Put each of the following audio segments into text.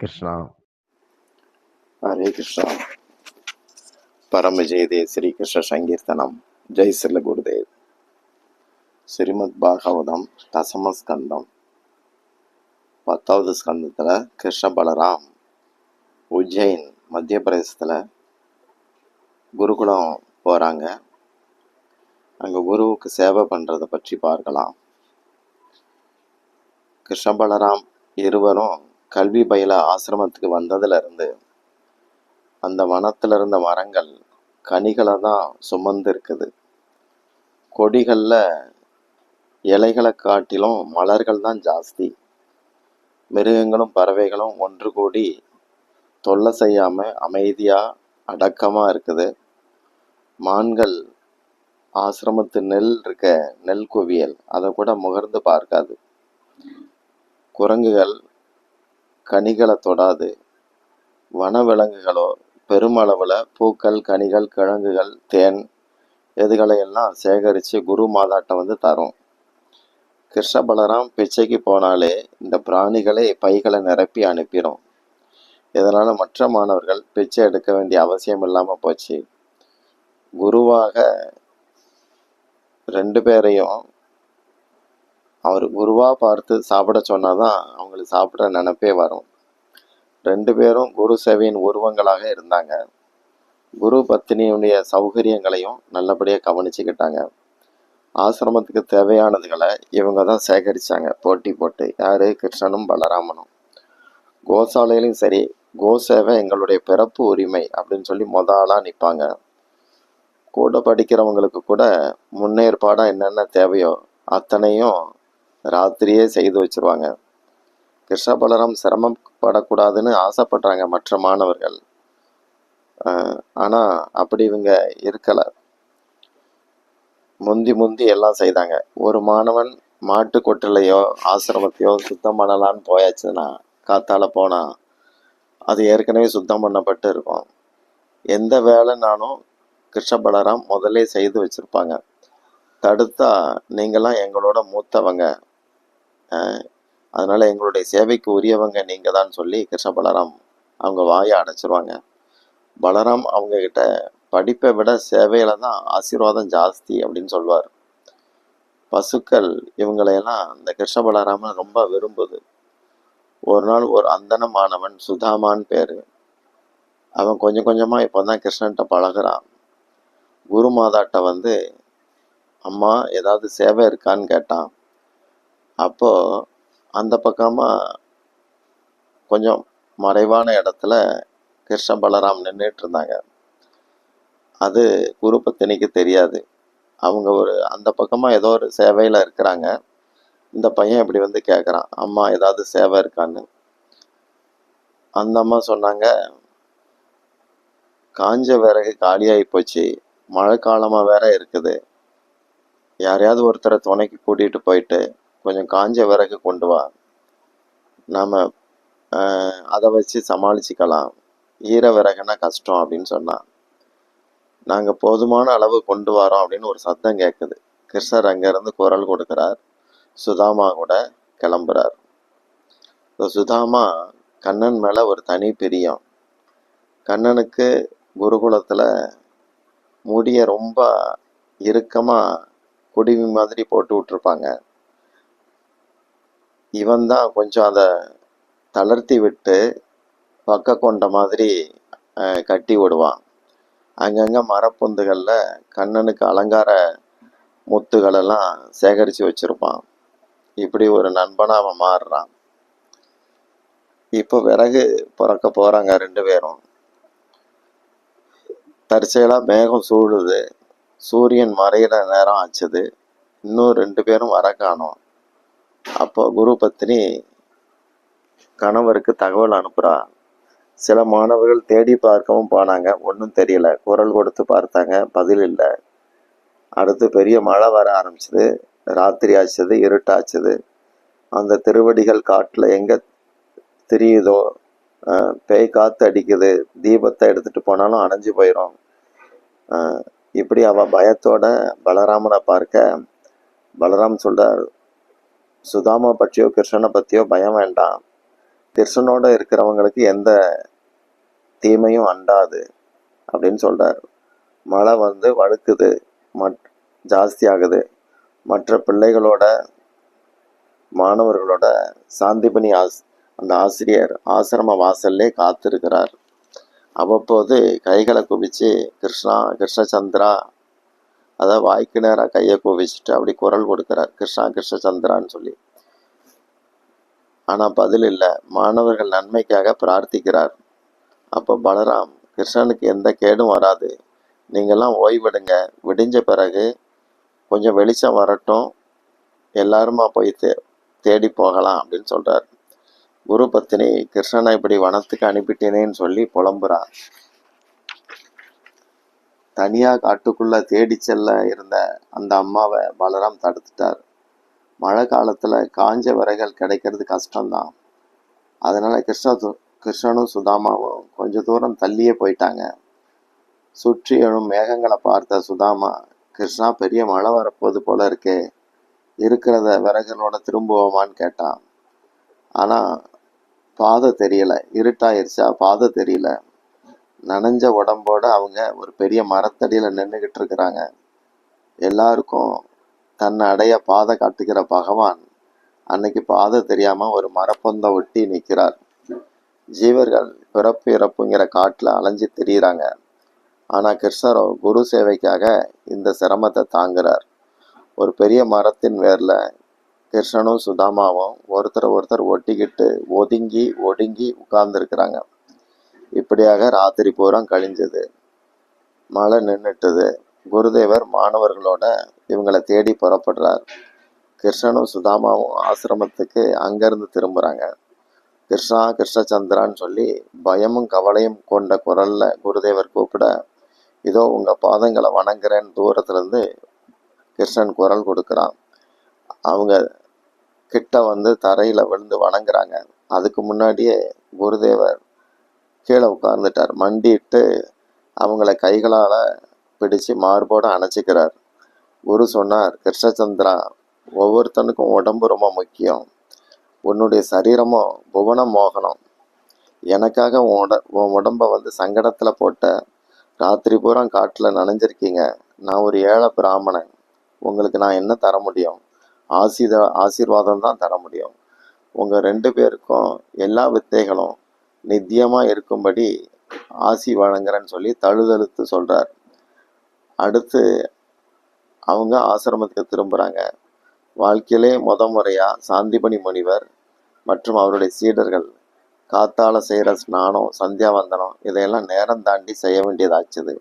கிருஷ்ணா. ஹரே கிருஷ்ணா. பரம ஜெயதே ஸ்ரீ கிருஷ்ண சங்கீர்த்தனம். ஜெய் சில குருதேவ். ஸ்ரீமத் பாகவதம் தசம ஸ்கந்தம். பத்தாவது ஸ்கந்தத்தில் கிருஷ்ண பலராம் உஜ்ஜைன் மத்திய பிரதேசத்தில் குருகுலம் போகிறாங்க அங்கே குருவுக்கு சேவை பண்ணுறதை பற்றி பார்க்கலாம். கிருஷ்ண பலராம் இருவரும் கல்வி பயில ஆசிரமத்துக்கு வந்ததுல இருந்து அந்த வனத்துல இருந்த மரங்கள் கனிகளை தான் சுமந்து இருக்குது கொடிகளில் இலைகளை காட்டிலும் மலர்கள் தான் ஜாஸ்தி. மிருகங்களும் பறவைகளும் ஒன்று கூடி தொல்லை செய்யாம அமைதியா அடக்கமா இருக்குது. மான்கள் ஆசிரமத்து நெல் இருக்க நெல் குவியல் அதை கூட முகர்ந்து பார்க்காது. குரங்குகள் கனிகளை தொடாது. வனவிலங்குகளோ பெருமளவில் பூக்கள் கனிகள் கிழங்குகள் தேன் இதுகளை எல்லாம் சேகரித்து குரு மாதாட்டை வந்து தரும். கிருஷ்ண பலராம் பிச்சைக்கு போனாலே இந்த பிராணிகளை பைகளை நிரப்பி அனுப்பிடும் இதனால் மற்ற மாணவர்கள் பிச்சை எடுக்க வேண்டிய அவசியம் இல்லாமல் போச்சு. குருவாக ரெண்டு பேரையும் அவர் குருவாக பார்த்து சாப்பிட சொன்னாதான் அவங்களுக்கு சாப்பிட்ற நினப்பே வரும். ரெண்டு பேரும் குரு சேவையின் உருவங்களாக இருந்தாங்க. குரு பத்தினியுடைய சௌகரியங்களையும் நல்லபடியாக கவனிச்சுக்கிட்டாங்க. ஆசிரமத்துக்கு தேவையானதுகளை இவங்க தான் சேகரிச்சாங்க. போட்டி போட்டு யார்? கிருஷ்ணனும் பலராமனும். கோசாலையிலும் சரி கோசேவை எங்களுடைய பிறப்பு உரிமை அப்படின்னு சொல்லி மொத ஆளாக நிற்பாங்க கூட படிக்கிறவங்களுக்கு கூட முன்னேற்பாடாக என்னென்ன தேவையோ அத்தனையும் ராத்திரியே செய்து வச்சிருவாங்க. கிருஷ்ண பலராம் சிரமப்படக்கூடாதுன்னு ஆசைப்படுறாங்க மற்ற மாணவர்கள். ஆனால் அப்படி இவங்க இருக்கலை. முந்தி முந்தி எல்லாம் செய்தாங்க. ஒரு மாணவன் மாட்டு கொட்டிலையோ ஆசிரமத்தையோ சுத்தம் பண்ணலான்னு போயாச்சுன்னா காத்தால போனா அது ஏற்கனவே சுத்தம் பண்ணப்பட்டு இருக்கும். எந்த வேலைனாலும் கிருஷ்ண பலராம் முதல்ல செய்து வச்சிருப்பாங்க. தடுத்தா நீங்களாம் எங்களோட மூத்தவங்க. அதனால் எங்களுடைய சேவைக்கு உரியவங்க நீங்கள் தான் சொல்லி கிருஷ்ண பலராம் அவங்க வாயை அடைச்சிருவாங்க. பலராம் அவங்கக்கிட்ட படிப்பை விட சேவையில் தான் ஆசீர்வாதம் ஜாஸ்தி அப்படின்னு சொல்லுவார். பசுக்கள் இவங்களையெல்லாம் இந்த கிருஷ்ண பலராமன் ரொம்ப விரும்புது. ஒரு நாள் ஒரு அந்தனமானவன் சுதாமான் பேர். அவன் கொஞ்சம் கொஞ்சமாக இப்போ தான் கிருஷ்ணன்ட்ட பழகுறான். குரு மாதாட்ட வந்து அம்மா ஏதாவது சேவை இருக்கான்னு கேட்டான். அப்போது அந்த பக்கமாக கொஞ்சம் மறைவான இடத்துல கிருஷ்ண பலராம் நின்றுட்டு இருந்தாங்க. அது குருபத்தினிக்கு தெரியாது. அவங்க ஒரு அந்த பக்கமாக ஏதோ ஒரு சேவையில் இருக்கிறாங்க. இந்த பையன் இப்படி வந்து கேட்குறான் அம்மா ஏதாவது சேவை இருக்கான்னு. அந்த அம்மா சொன்னாங்க காஞ்ச விறகு காலியாகி போச்சு. மழை காலமாக வேற இருக்குது. யாரையாவது ஒருத்தரை துணைக்கு கூட்டிகிட்டு போயிட்டு கொஞ்சம் காஞ்ச விறகு கொண்டு வா. நாம் அதை வச்சு சமாளிச்சுக்கலாம். ஈர விறகுனா கஷ்டம் அப்படின்னு சொன்னான். நாங்கள் போதுமான அளவு கொண்டு வரோம் அப்படின்னு ஒரு சத்தம் கேட்குது கிருஷ்ணர் அங்கேருந்து குரல் கொடுக்குறார். சுதாமா கூட கிளம்புறார். சுதாமா கண்ணன் மேலே ஒரு தனி பிரியம். கண்ணனுக்கு குருகுலத்தில் முடிய ரொம்ப இறுக்கமாக குடிவி மாதிரி போட்டு விட்டுருப்பாங்க. இவன் தான் கொஞ்சம் அதை தளர்த்தி விட்டு பக்க கொண்ட மாதிரி கட்டி விடுவான். அங்கங்கே மரப்பொந்துகளில் கண்ணனுக்கு அலங்கார முத்துகளெல்லாம் சேகரித்து வச்சுருப்பான். இப்படி ஒரு நண்பனாக அவன் மாறுறான். இப்போ விறகு பிறக்க போகிறாங்க ரெண்டு பேரும். தற்செயலாக மேகம் சூழுது. சூரியன் மறையிற நேரம் ஆச்சுது. இன்னும் ரெண்டு பேரும் வர காணோம். அப்போ குரு பத்னி கணவருக்கு தகவல் அனுப்புறா. சில மாணவர்கள் தேடி பார்க்கவும் போனாங்க. ஒன்றும் தெரியல. குரல் கொடுத்து பார்த்தாங்க. பதில் இல்லை. அடுத்து பெரிய மழை வர ஆரம்பிச்சது. ராத்திரி ஆச்சுது இருட்டாச்சுது. அந்த திருவடிகள் காட்டில் எங்கே தெரியுதோ பேய் காத்து அடிக்குது. தீபத்தை எடுத்துட்டு போனாலும் அணைஞ்சு போயிடும் இப்படி அவள் பயத்தோட பலராமனை பார்க்க பலராம் சொல்றார் சுதாமா பற்றியோ கிருஷ்ணனை பற்றியோ பயம் வேண்டாம். கிருஷ்ணனோட இருக்கிறவங்களுக்கு எந்த தீமையும் அண்டாது அப்படின்னு சொல்கிறார் மழை வந்து வழுக்குது மட் ஜாஸ்தியாகுது. மற்ற பிள்ளைகளோட மாணவர்களோட சாந்திபனி ஆஸ் அந்த ஆசிரியர் ஆசிரம வாசல்லே காத்திருக்கிறார். அவ்வப்போது கைகளை குவிச்சு கிருஷ்ணா கிருஷ்ணச்சந்திரா அதாவது வாய்க்கு நேராக கையை குவிச்சுட்டு அப்படி குரல் கொடுக்குறார் கிருஷ்ணா கிருஷ்ணச்சந்திரான்னு சொல்லி. ஆனால் பதில் இல்லை. மாணவர்கள் நன்மைக்காக பிரார்த்திக்கிறார். அப்போ பலராம் கிருஷ்ணனுக்கு எந்த கேடும் வராது. நீங்கள்லாம் ஓய்வெடுங்க. விடிஞ்ச பிறகு கொஞ்சம் வெளிச்சம் வரட்டும். எல்லாருமா போய் தே தேடி போகலாம் அப்படின்னு சொல்கிறார் குரு பத்தினி கிருஷ்ணனை இப்படி வனத்துக்கு அனுப்பிட்டேனேன்னு சொல்லி புலம்புறான் தனியாக காட்டுக்குள்ளே தேடி செல்ல இருந்த அந்த அம்மாவை பலராம் தடுத்துட்டார். மழை காலத்தில் காஞ்ச விறகல் கிடைக்கிறது கஷ்டம்தான். அதனால் கிருஷ்ண கிருஷ்ணனும் சுதாமாவும் கொஞ்ச தூரம் தள்ளியே போயிட்டாங்க. சுற்றி எழும் மேகங்களை பார்த்த சுதாமா கிருஷ்ணா பெரிய மழை வரப்போது போல இருக்கே. இருக்கிறத விறகுகளோட திரும்புவோமான்னு கேட்டான். ஆனால் பாதை தெரியல. இருட்டாயிருச்சா? பாதை தெரியல. நனைஞ்ச உடம்போட அவங்க ஒரு பெரிய மரத்தடியில் நின்றுக்கிட்டு இருக்கிறாங்க. எல்லாருக்கும் தன்னை அடைய பாதை காட்டுகிற பகவான் அன்னைக்கு பாதை தெரியாம ஒரு மரப்பொந்த ஒட்டி நிற்கிறார் ஜீவர்கள் பிறப்பு இறப்புங்கிற காட்டில் அலைஞ்சு திரியிறாங்க. ஆனால் கிருஷ்ணரோ குரு சேவைக்காக இந்த சிரமத்தை தாங்குறார். ஒரு பெரிய மரத்தின் வேரில் கிருஷ்ணனும் சுதாமாவும் ஒருத்தர் ஒருத்தர் ஒட்டிக்கிட்டு ஒதுங்கி ஒடுங்கி உட்கார்ந்துருக்கிறாங்க. இப்படியாக ராத்திரி பூரா கழிஞ்சது. மழை நின்றுட்டது குருதேவர் மாணவர்களோட இவங்களை தேடி புறப்படுறார். கிருஷ்ணனும் சுதாமாவும் ஆசிரமத்துக்கு அங்கேருந்து திரும்புகிறாங்க கிருஷ்ணா கிருஷ்ணச்சந்திரான்னு சொல்லி பயமும் கவலையும் கொண்ட குரல்ல குருதேவர் கூப்பிட இதோ உங்கள் பாதங்களை வணங்குறேன்னு தூரத்துலேருந்து கிருஷ்ணன் குரல் கொடுக்குறான். அவங்க கிட்ட வந்து தரையில் விழுந்து வணங்குறாங்க. அதுக்கு முன்னாடியே குருதேவர் கீழே உட்கார்ந்துட்டார். மண்டிட்டு அவங்கள கைகளால் பிடிச்சு மார்போடு அணைச்சிக்கிறார். குரு சொன்னார் கிருஷ்ணச்சந்திரா ஒவ்வொருத்தனுக்கும் உடம்பு ரொம்ப முக்கியம். உன்னுடைய சரீரமும் புவன மோகனம். எனக்காக உன் உட உன் உடம்ப வந்து சங்கடத்தில் போட்ட ராத்திரி பூரா காட்டில் நனைஞ்சிருக்கீங்க. நான் ஒரு ஏழை பிராமணன். உங்களுக்கு நான் என்ன தர முடியும்? ஆசீர்வா ஆசீர்வாதம் தான் தர முடியும். உங்கள் ரெண்டு பேருக்கும் எல்லா வித்தைகளும் நித்தியமாக இருக்கும்படி ஆசி வழங்குறேன்னு சொல்லி தழுதழுத்து சொல்கிறார் அடுத்து அவங்க ஆசிரமத்துக்கு திரும்புகிறாங்க வாழ்க்கையிலே முத முறையாக சாந்திபனி முனிவர் மற்றும் அவருடைய சீடர்கள் காத்தால செய்கிற ஸ்நானம் சந்தியாவந்தனம் இதையெல்லாம் நேரம் தாண்டி செய்ய வேண்டியதாச்சுது.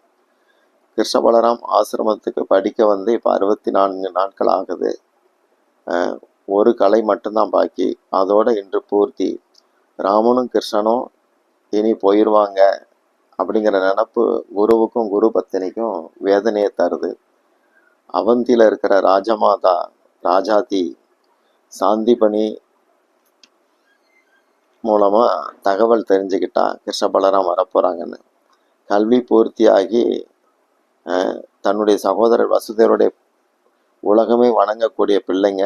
கிருஷ்ண பலராம் ஆசிரமத்துக்கு படிக்க வந்து இப்போ அறுபத்தி நான்கு நாட்கள் ஆகுது. ஒரு கலை மட்டும்தான் பாக்கி. அதோட இன்று பூர்த்தி. ராமனும் கிருஷ்ணனும் இனி போயிடுவாங்க அப்படிங்கிற நினப்பு குருவுக்கும் குரு பத்தினிக்கும் வேதனையை தருது. அவந்தியில் இருக்கிற ராஜமாதா ராஜாதி சாந்தி பணி மூலமாக தகவல் தெரிஞ்சுக்கிட்டா கிருஷ்ண பலராம் வரப்போகிறாங்கன்னு கல்வி பூர்த்தியாகி அஹ், தன்னுடைய சகோதரர் வசுதேவருடைய உலகமே வணங்கக்கூடிய பிள்ளைங்க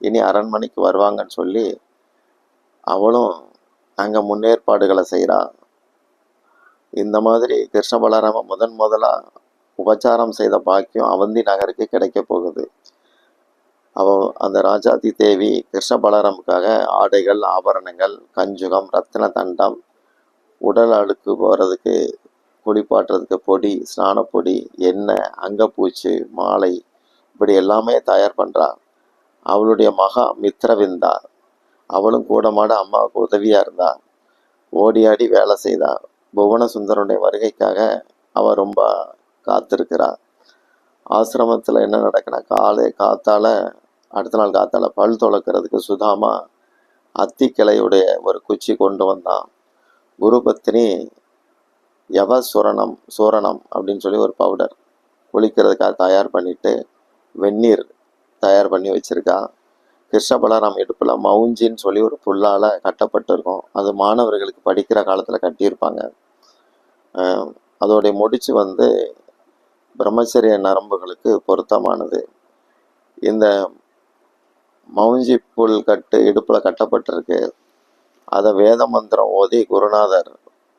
இனி அரண்மனைக்கு வருவாங்கன்னு சொல்லி அவளும் அங்க முன்னேற்பாடுகளை செய்றா. இந்த மாதிரி கிருஷ்ண பலராம முதன் முதலா உபச்சாரம் செய்த பாக்கியம் அவந்தி நகருக்கு கிடைக்க போகுது. அவ அந்த ராஜாதி தேவி கிருஷ்ண பலராமுக்காக ஆடைகள் ஆபரணங்கள் கஞ்சுகம் ரத்தின தண்டம் உடல் அழுக்கு போகிறதுக்கு குளிப்பாட்டுறதுக்கு பொடி ஸ்நானப்பொடி எண்ணெய் அங்கப்பூச்சி மாலை இப்படி எல்லாமே தயார் பண்ணுறா அவளுடைய மகா மித்ரவிந்தா. அவளும் கூடமாட அம்மாவுக்கு உதவியா இருந்தா. ஓடி ஆடி வேலை செய்தா. புவனசுந்தருடைய வருகைக்காக அவ ரொம்ப காத்திருக்கிறா. ஆசிரமத்தில் என்ன நடக்குன்னா காலை காத்தால அடுத்த நாள் காத்தால பல் துளக்கிறதுக்கு சுதாமா அத்திக்கிளையுடைய ஒரு குச்சி கொண்டு வந்தான் குரு பத்தினி யவ சுரணம் சூரணம் அப்படின்னு சொல்லி ஒரு பவுடர் குளிக்கிறதுக்காக தயார் பண்ணிட்டு வெந்நீர் தயார் பண்ணி வச்சிருக்கா. கிருஷ்ண பலராம் இடுப்புல மவுஞ்சின்னு சொல்லி ஒரு புல்லால கட்டப்பட்டிருக்கும். அது மாணவர்களுக்கு படிக்கிற காலத்துல கட்டியிருப்பாங்க. அதோடைய முடிச்சு வந்து பிரம்மச்சரிய நரம்புகளுக்கு பொருத்தமானது. இந்த மவுஞ்சி புல் கட்டு இடுப்புல கட்டப்பட்டிருக்கு. அதை வேத மந்திரம் ஓதி குருநாதர்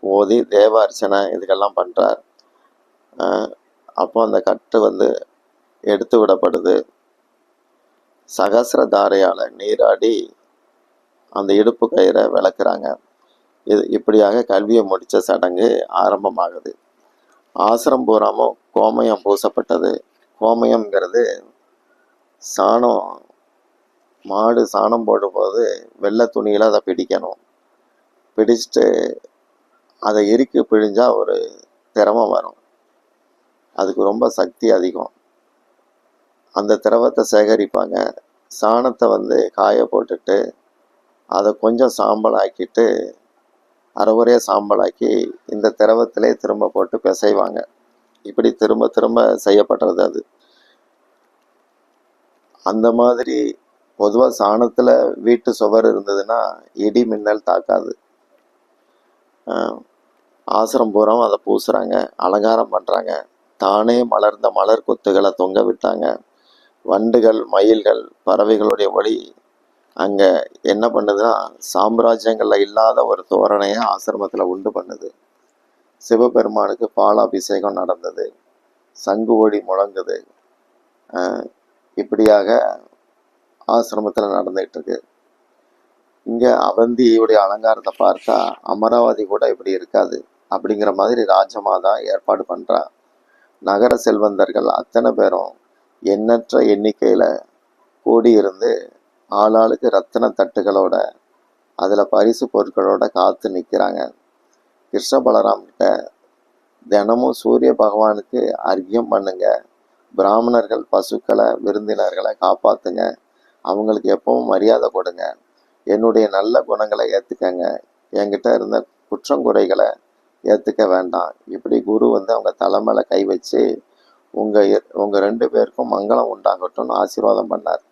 ஓதி தேவ அர்ச்சனை இதுக்கெல்லாம் பண்ணுறார் அப்போ அந்த கட்டு வந்து எடுத்து விடப்படுது. சகசிரதாரையால் நீராடி அந்த இடுப்பு கயிறை விளக்குறாங்க. இது இப்படியாக கல்வியை முடித்த சடங்கு ஆரம்பமாகுது. ஆசிரம் பூராமும் கோமயம் பூசப்பட்டது. கோமயம்ங்கிறது சாணம் மாடு சாணம் போடும்போது வெள்ளை துணியில் அதை பிடிக்கணும். பிடிச்சிட்டு அதை இறுக்கி பிழிஞ்சால் ஒரு திறமை வரும். அதுக்கு ரொம்ப சக்தி அதிகம். அந்த திரவத்தை சேகரிப்பாங்க. சாணத்தை வந்து காய போட்டுட்டு அதை கொஞ்சம் சாம்பல் ஆக்கிட்டு அரைகுறைய சாம்பலாக்கி இந்த திரவத்திலே திரும்ப போட்டு பிசைவாங்க. இப்படி திரும்ப திரும்ப செய்யப்படுறது அது. அந்த மாதிரி பொதுவாக சாணத்தில் வீட்டு சுவர் இருந்ததுன்னா இடி மின்னல் தாக்காது. ஆஹ் ஆசிரம் பூரம் அதை பூசுகிறாங்க அலங்காரம் பண்ணுறாங்க தானே மலர்ந்த மலர் கொத்துகளை தொங்க விட்டாங்க. வண்டுகள் மயில்கள் பறவைகளுடைய ஒளி அங்கே என்ன பண்ணுதுன்னா சாம்ராஜ்யங்களில் இல்லாத ஒரு தோரணையை ஆசிரமத்தில் உண்டு பண்ணுது. சிவபெருமானுக்கு பாலாபிஷேகம் நடந்தது. சங்கு ஒளி முழங்குது. இப்படியாக ஆசிரமத்தில் நடந்துகிட்டு இருக்கு இங்கே அவந்தியுடைய அலங்காரத்தை பார்த்தா அமராவதி கூட இப்படி இருக்காது. அப்படிங்கிற மாதிரி ராஜமாதா ஏற்பாடு பண்ணுறா நகர செல்வந்தர்கள் அத்தனை பேரும் எண்ணற்ற எண்ணிக்கையில் கூடியிருந்து ஆளாளுக்கு ரத்தின தட்டுகளோட அதில் பரிசு பொருட்களோட காத்து நிற்கிறாங்க கிருஷ்ண பலராம்கிட்ட தினமும் சூரிய பகவானுக்கு அர்க்கியம் பண்ணுங்க. பிராமணர்கள் பசுக்களை விருந்தினர்களை காப்பாற்றுங்க அவங்களுக்கு எப்பவும் மரியாதை கொடுங்க. என்னுடைய நல்ல குணங்களை ஏற்றுக்கங்க என்கிட்ட இருந்த குற்றங்குறைகளை ஏற்றுக்க வேண்டாம். இப்படி குரு வந்து அவங்க தலைமையில கை வச்சு உங்கள் உங்கள் ரெண்டு பேருக்கும் மங்களம் உண்டாகட்டும்னு ஆசீர்வாதம் பண்ணார்.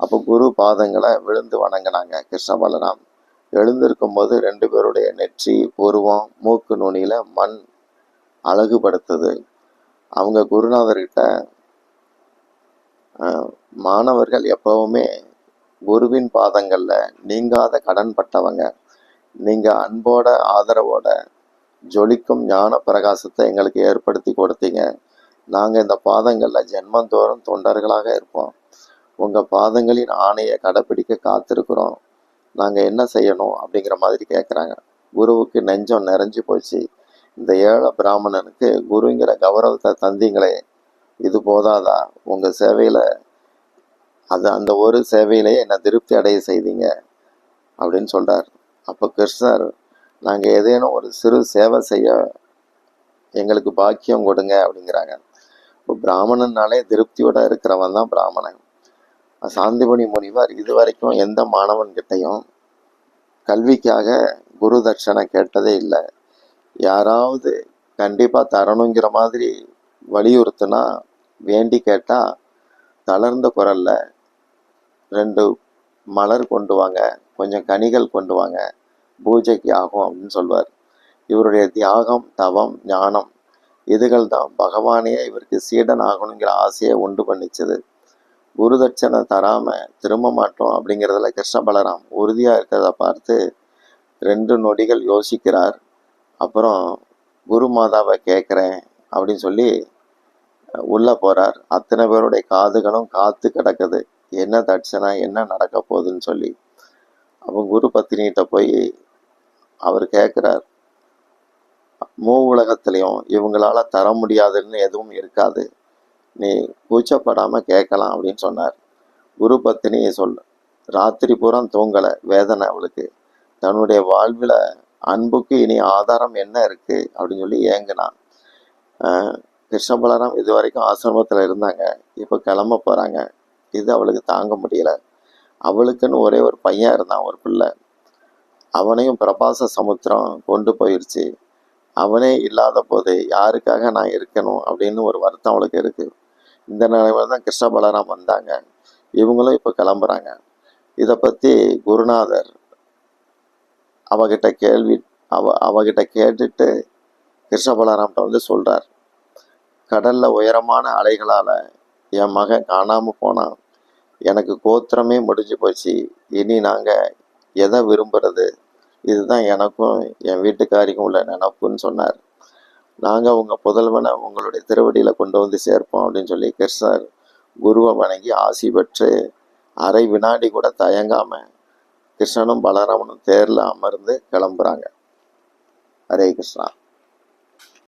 அப்போ குரு பாதங்களை விழுந்து வணங்கினாங்க. கிருஷ்ண பலராம் எழுந்திருக்கும் போது ரெண்டு பேருடைய நெற்றி உருவம் மூக்கு நுனியில் மண் அழகுபடுத்துது. அவங்க குருநாதர்கிட்ட மாணவர்கள் எப்பவுமே குருவின் பாதங்களில் நீங்காத கடன் பட்டவங்க. நீங்கள் அன்போட ஆதரவோட ஜொலிக்கும் ஞான பிரகாசத்தை எங்களுக்கு ஏற்படுத்தி கொடுத்தீங்க. நாங்கள் இந்த பாதங்களில் ஜென்மந்தோறும் தொண்டர்களாக இருப்போம். உங்கள் பாதங்களின் ஆணையை கடைப்பிடிக்க காத்திருக்கிறோம். நாங்கள் என்ன செய்யணும் அப்படிங்கிற மாதிரி கேட்குறாங்க குருவுக்கு நெஞ்சம் நிறைஞ்சு போச்சு. இந்த ஏழை பிராமணனுக்கு குருங்கிற கௌரவத்தை தந்தீங்களே. இது போதாதா? உங்கள் சேவையில் அது அந்த ஒரு சேவையிலேயே என்னை திருப்தி அடைய செய்தீங்க? அப்படின்னு சொல்கிறார் அப்போ கிருஷ்ணர் நாங்கள் ஏதேனும் ஒரு சிறு சேவை செய்ய எங்களுக்கு பாக்கியம் கொடுங்க அப்படிங்கிறாங்க. இப்போ பிராமணன்னாலே திருப்தியோட இருக்கிறவன் தான் பிராமணன். சாந்திமணி முனிவர் இதுவரைக்கும் எந்த மாணவன்கிட்டையும் கல்விக்காக குரு தட்சணை கேட்டதே இல்லை. யாராவது கண்டிப்பாக தரணுங்கிற மாதிரி வலியுறுத்துனா வேண்டி கேட்டால் தளர்ந்த குரல்ல ரெண்டு மலர் கொண்டு வாங்க கொஞ்சம் கனிகள் கொண்டு வாங்க பூஜைக்கு ஆகும் அப்படின்னு சொல்வார். இவருடைய தியாகம் தவம் ஞானம் இதுகள் தான் பகவானே இவருக்கு சீடன் ஆகணுங்கிற ஆசையை உண்டு பண்ணிச்சது. குரு தட்சணை தராம திரும்ப மாட்டோம் அப்படிங்கிறதுல கிருஷ்ண பலராம் உறுதியா இருக்கிறத பார்த்து ரெண்டு நொடிகள் யோசிக்கிறார். அப்புறம் குரு மாதாவை கேட்குறேன் அப்படின்னு சொல்லி உள்ள போறார். அத்தனை பேருடைய காதுகளும் காத்து கிடக்குது. என்ன தட்சணா என்ன நடக்க போகுதுன்னு சொல்லி. அப்போ குரு பத்தினிகிட்ட போய் அவர் கேட்குறார் மூ உலகத்திலையும் இவங்களால தர முடியாதுன்னு எதுவும் இருக்காது. நீ கூச்சப்படாம கேட்கலாம் அப்படின்னு சொன்னார். குரு பத்தினி சொல் ராத்திரி பூரா தூங்கலை வேதனை அவளுக்கு. தன்னுடைய வாழ்வில் அன்புக்கு இனி ஆதாரம் என்ன இருக்கு? அப்படின்னு சொல்லி ஏங்கினான். ஆஹ் கிருஷ்ண இது வரைக்கும் ஆசிரமத்தில் இருந்தாங்க. இப்போ கிளம்ப போகிறாங்க இது அவளுக்கு தாங்க முடியல. அவளுக்குன்னு ஒரே ஒரு பையன் இருந்தான் ஒரு பிள்ளை. அவனையும் பிரபாச சமுத்திரம் கொண்டு போயிடுச்சு அவனே இல்லாத போது யாருக்காக நான் இருக்கணும் அப்படின்னு ஒரு வருத்தம் அவளுக்கு இருக்கு. இந்த நிலைமையில தான் கிருஷ்ண பலராம் வந்தாங்க. இவங்களும் இப்போ கிளம்புறாங்க. இதை பற்றி குருநாதர் அவகிட்ட கேள்வி அவ அவகிட்ட கேட்டுட்டு கிருஷ்ண பலராம்கிட்ட வந்து சொல்றார். கடல்ல உயரமான அலைகளால என் மகன் காணாம போனான். எனக்கு கோத்திரமே முடிஞ்சு போச்சு. இனி நாங்க எதை விரும்புறது? இதுதான் எனக்கும் என் வீட்டுக்காரிக்கும் உள்ள நினப்புன்னு சொன்னார். நாங்கள் உங்கள் புதல்வனை உங்களுடைய திருவடியில் கொண்டு வந்து சேர்ப்போம் அப்படின்னு சொல்லி கிருஷ்ணர் குருவை வணங்கி ஆசி பெற்று அரை வினாடி கூட தயங்காமல் கிருஷ்ணனும் பலராமனும் தேரில் அமர்ந்து கிளம்புறாங்க. ஹரே கிருஷ்ணா.